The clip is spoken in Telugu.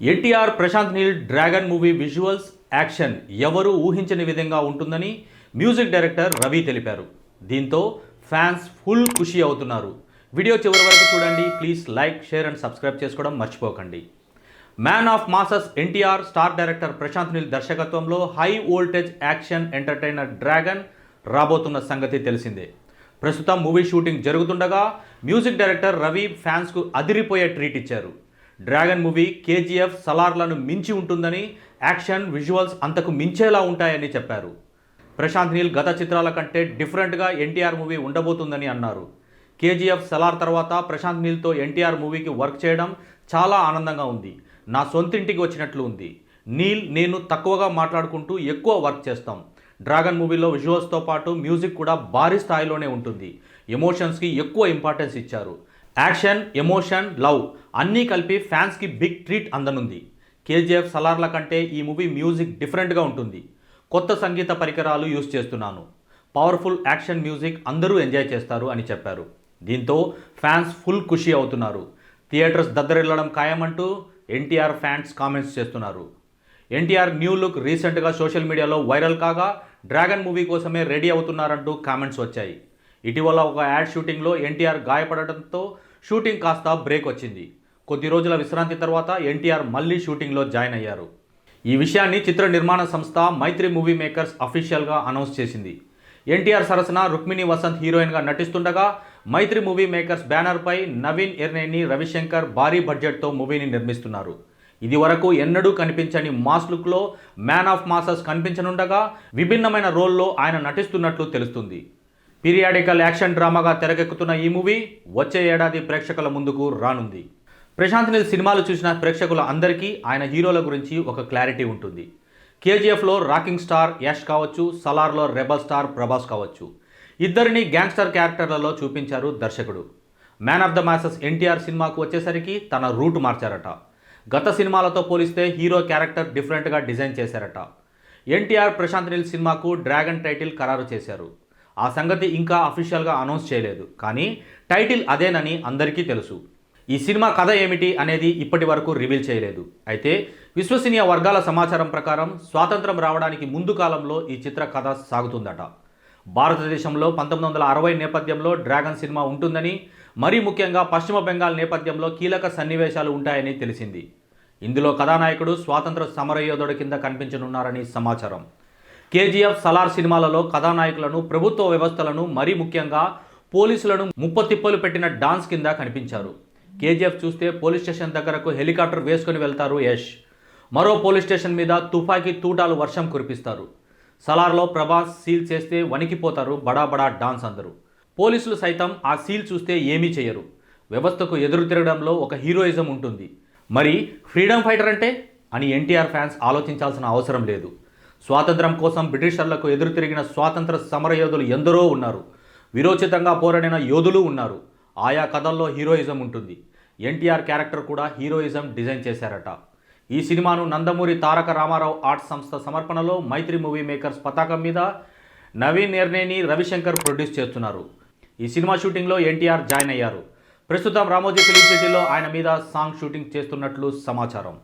NTR Prashanth Neel Dragon movie visuals action ఎవరు ఊహించని విధంగా ఉంటుందని మ్యూజిక్ డైరెక్టర్ రవి తెలిపారు. దీంతో ఫ్యాన్స్ ఫుల్ ఖుషి అవుతున్నారు. వీడియో చివరి వరకు చూడండి. Please like share and subscribe చేసుకోవడం మర్చిపోకండి. Man of masses NTR star director Prashanth Neel దర్శకత్వంలో high voltage action entertainer Dragon రాబోతున్న సంగతి తెలిసిందే. ప్రస్తుతం మూవీ షూటింగ్ జరుగుతుండగా మ్యూజిక్ డైరెక్టర్ రవి ఫ్యాన్స్కు అదిరిపోయే ట్రీట్ ఇచ్చారు. డ్రాగన్ మూవీ కేజీఎఫ్ సలార్లను మించి ఉంటుందని యాక్షన్ విజువల్స్ అంతకు మించేలా ఉంటాయని చెప్పారు. ప్రశాంత్ నీల్ గత చిత్రాల కంటే డిఫరెంట్గా ఎన్టీఆర్ మూవీ ఉండబోతుందని అన్నారు. కేజీఎఫ్ సలార్ తర్వాత ప్రశాంత్ నీల్తో ఎన్టీఆర్ మూవీకి వర్క్ చేయడం చాలా ఆనందంగా ఉంది. నా సొంతింటికి వచ్చినట్లు ఉంది. నీల్ నేను తక్కువగా మాట్లాడుకుంటూ ఎక్కువ వర్క్ చేస్తాం. డ్రాగన్ మూవీలో విజువల్స్తో పాటు మ్యూజిక్ కూడా భారీ స్థాయిలోనే ఉంటుంది. ఎమోషన్స్కి ఎక్కువ ఇంపార్టెన్స్ ఇచ్చారు. యాక్షన్ ఎమోషన్ లవ్ అన్నీ కలిపి ఫ్యాన్స్కి బిగ్ ట్రీట్ అందనుంది. కేజీఎఫ్ సలార్ల కంటే ఈ మూవీ మ్యూజిక్ డిఫరెంట్గా ఉంటుంది. కొత్త సంగీత పరికరాలు యూజ్ చేస్తున్నాను. పవర్ఫుల్ యాక్షన్ మ్యూజిక్ అందరూ ఎంజాయ్ చేస్తారు అని చెప్పారు. దీంతో ఫ్యాన్స్ ఫుల్ ఖుషి అవుతున్నారు. థియేటర్స్ దద్దరిల్లడం ఖాయమంటూ ఎన్టీఆర్ ఫ్యాన్స్ కామెంట్స్ చేస్తున్నారు. ఎన్టీఆర్ న్యూ లుక్ రీసెంట్గా సోషల్ మీడియాలో వైరల్ కాగా డ్రాగన్ మూవీ కోసమే రెడీ అవుతున్నారంటూ కామెంట్స్ వచ్చాయి. ఇటీవల ఒక యాడ్ షూటింగ్లో ఎన్టీఆర్ గాయపడటంతో షూటింగ్ కాస్త బ్రేక్ వచ్చింది. కొద్ది రోజుల విశ్రాంతి తర్వాత ఎన్టీఆర్ మళ్ళీ షూటింగ్లో జాయిన్ అయ్యారు. ఈ విషయాన్ని చిత్ర నిర్మాణ సంస్థ మైత్రి మూవీ మేకర్స్ అఫీషియల్గా అనౌన్స్ చేసింది. ఎన్టీఆర్ సరసన రుక్మిణి వసంత్ హీరోయిన్గా నటిస్తుండగా మైత్రి మూవీ మేకర్స్ బ్యానర్పై నవీన్ ఎర్నేని రవిశంకర్ భారీ బడ్జెట్తో మూవీని నిర్మిస్తున్నారు. ఇది వరకు ఎన్నడూ కనిపించని మాస్ లుక్లో మ్యాన్ ఆఫ్ మాసస్ కనిపించనుండగా విభిన్నమైన రోల్లో ఆయన నటిస్తున్నట్లు తెలుస్తుంది. పీరియాడికల్ యాక్షన్ డ్రామాగా తెరకెక్కుతున్న ఈ మూవీ వచ్చే ఏడాది ప్రేక్షకుల ముందుకు రానుంది. ప్రశాంత్ నీల్ సినిమాలు చూసిన ప్రేక్షకుల అందరికీ ఆయన హీరోల గురించి ఒక క్లారిటీ ఉంటుంది. కేజీఎఫ్లో రాకింగ్ స్టార్ యష్ కావచ్చు సలార్లో రెబల్ స్టార్ ప్రభాస్ కావచ్చు. ఇద్దరిని గ్యాంగ్స్టర్ క్యారెక్టర్లలో చూపించారు దర్శకుడు. Man of the masses NTR సినిమాకు వచ్చేసరికి తన రూట్ మార్చారట. గత సినిమాలతో పోలిస్తే హీరో క్యారెక్టర్ డిఫరెంట్గా డిజైన్ చేశారట. ఎన్టీఆర్ ప్రశాంత్ నీల్ సినిమాకు డ్రాగన్ టైటిల్ ఖరారు చేశారు. ఆ సంగతి ఇంకా అఫీషియల్గా అనౌన్స్ చేయలేదు. కానీ టైటిల్ అదేనని అందరికీ తెలుసు. ఈ సినిమా కథ ఏమిటి అనేది ఇప్పటి వరకు రివీల్ చేయలేదు. అయితే విశ్వసనీయ వర్గాల సమాచారం ప్రకారం స్వాతంత్రం రావడానికి ముందు కాలంలో ఈ చిత్ర కథ సాగుతుందట. భారతదేశంలో పంతొమ్మిది వందల అరవై నేపథ్యంలో డ్రాగన్ సినిమా ఉంటుందని మరీ ముఖ్యంగా పశ్చిమ బెంగాల్ నేపథ్యంలో కీలక సన్నివేశాలు ఉంటాయని తెలిసింది. ఇందులో కథానాయకుడు స్వాతంత్ర సమరయోధుడి కింద కనిపించనున్నారని సమాచారం. కేజీఎఫ్ సలార్ సినిమాలలో కథానాయకులను ప్రభుత్వ వ్యవస్థలను మరీ ముఖ్యంగా పోలీసులను ముప్పతిప్పలు పెట్టిన డాన్స్ కింద కనిపించారు. కేజీఎఫ్ చూస్తే పోలీస్ స్టేషన్ దగ్గరకు హెలికాప్టర్ వేసుకుని వెళ్తారు యష్. మరో పోలీస్ స్టేషన్ మీద తుపాకీ తూటాలు వర్షం కురిపిస్తారు. సలార్లో ప్రభాస్ సీల్ చేస్తే వణికిపోతారు బడా బడా డాన్స్ అందరూ. పోలీసులు సైతం ఆ సీల్ చూస్తే ఏమీ చేయరు. వ్యవస్థకు ఎదురు తిరగడంలో ఒక హీరోయిజం ఉంటుంది. మరి ఫ్రీడమ్ ఫైటర్ అంటే? అని ఎన్టీఆర్ ఫ్యాన్స్ ఆలోచించాల్సిన అవసరం లేదు. స్వాతంత్రం కోసం బ్రిటిషర్లకు ఎదురు తిరిగిన స్వాతంత్ర సమరయోధులు ఎందరో ఉన్నారు. విరోచితంగా పోరాడిన యోధులు ఉన్నారు. ఆయా కథల్లో హీరోయిజం ఉంటుంది. ఎన్టీఆర్ క్యారెక్టర్ కూడా హీరోయిజం డిజైన్ చేశారట. ఈ సినిమాను నందమూరి తారక రామారావు ఆర్ట్స్ సంస్థ సమర్పణలో మైత్రి మూవీ మేకర్స్ పతాకం మీద నవీన్ ఎర్నేని రవిశంకర్ ప్రొడ్యూస్ చేస్తున్నారు. ఈ సినిమా షూటింగ్లో ఎన్టీఆర్ జాయిన్ అయ్యారు. ప్రస్తుతం రామోజీ ఫిలిం సిటీలో ఆయన మీద సాంగ్ షూటింగ్ చేస్తున్నట్లు సమాచారం.